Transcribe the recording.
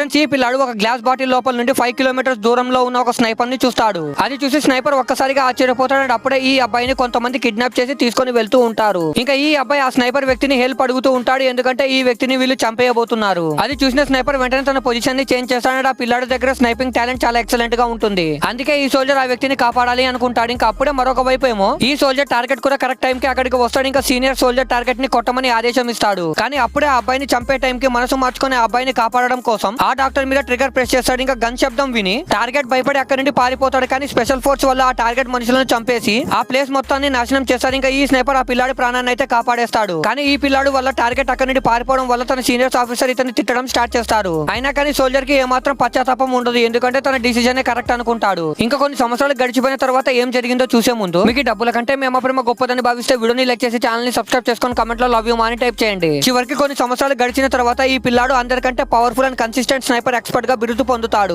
Friends ఈ పిల్లాడు ఒక గ్లాస్ బాటిల్ లోపల నుండి ఫైవ్ కిలోమీటర్స్ దూరంలో ఉన్న ఒక స్నైపర్ని చూస్తాడు. అది చూసి స్నైపర్ ఒక్కసారిగా ఆశ్చర్యపోతాడు అప్పుడే ఈ అబ్బాయిని కొంతమంది కిడ్నాప్ చేసి తీసుకొని వెళ్తూ ఉంటారు. ఇంకా ఈ అబ్బాయి ఆ స్నైపర్ వ్యక్తిని హెల్ప్ అడుగుతూ ఉంటాడు. ఎందుకంటే ఈ వ్యక్తిని వీళ్ళు చంపేయబోతున్నారు. అది చూసిన స్నైపర్ వెంటనే తన పొజిషన్ని చేంజ్ చేస్తాడు ఆ పిల్లాడి దగ్గర స్నైపింగ్ టాలెంట్ చాలా ఎక్సలెంట్గా ఉంటుంది. అందుకే ఈ సోల్జర్ ఆ వ్యక్తిని కాపాడాలి అనుకుంటాడు. ఇంకా అప్పుడే మరొక వైపు ఏమో ఈ సోల్జర్ టార్గెట్ కూడా కరెక్ట్ టైం కి అక్కడికి వస్తాడు. ఇంకా సీనియర్ సోల్జర్ టార్గెట్ని కొట్టమని ఆదేశం ఇస్తాడు. కానీ అప్పుడే ఆ అబ్బాయిని చంపే టైం కి మనసు మార్చుకుని ఆ అబ్బాయిని కాపాడడం కోసం ఆ డాక్టర్ మీద ట్రిగర్ ప్రెస్ చేస్తాడు. ఇంకా గన్ శబ్దం విని టార్గెట్ భయపడి అక్కడి నుండి పారిపోతాడు. కానీ స్పెషల్ ఫోర్స్ వల్ల ఆ టార్గెట్ మనుషులను చంపేసి ఆ ప్లేస్ మొత్తాన్ని నాశనం చేస్తాడు. ఇంకా ఈ స్నైపర్ ఆ పిల్లాడి ప్రాణాన్ని అయితే కాపాడేస్తాడు. కానీ ఈ పిల్లాడు వల్ల టార్గెట్ అక్కడి నుండి పారిపోవడం వల్ల తన సీనియర్స్ ఆఫీసర్ ఇతను తిట్టడం స్టార్ట్ చేస్తారు అయినా కానీ సోల్జర్కి ఏమాత్రం పశ్చాత్తాపం ఉండదు. ఎందుకంటే తన డిసిజన్ కరెక్ట్ అనుకుంటాడు. ఇంకా కొన్ని సంవత్సరాలు గడిచిపోయిన తర్వాత ఏం జరిగిందో చూసే ముందు మీకు డబ్బుల కంటే మేము ప్రేమ గొప్పదని భావిస్తే వీడియోని లైక్ చేసి ఛానల్ని సబ్స్క్రైబ్ చేసుకొని కమెంట్లో లవ్ యూ అని టైప్ చేయండి. చివరికి కొన్ని సంవత్సరాలు గడిచిన తర్వాత ఈ పిల్లాడు అందరికంటే పవర్ఫుల్ అండ్ కన్సిస్టెంట్ స్నైపర్ ఎక్స్పర్ట్గా బిరుదు పొందుతాడు.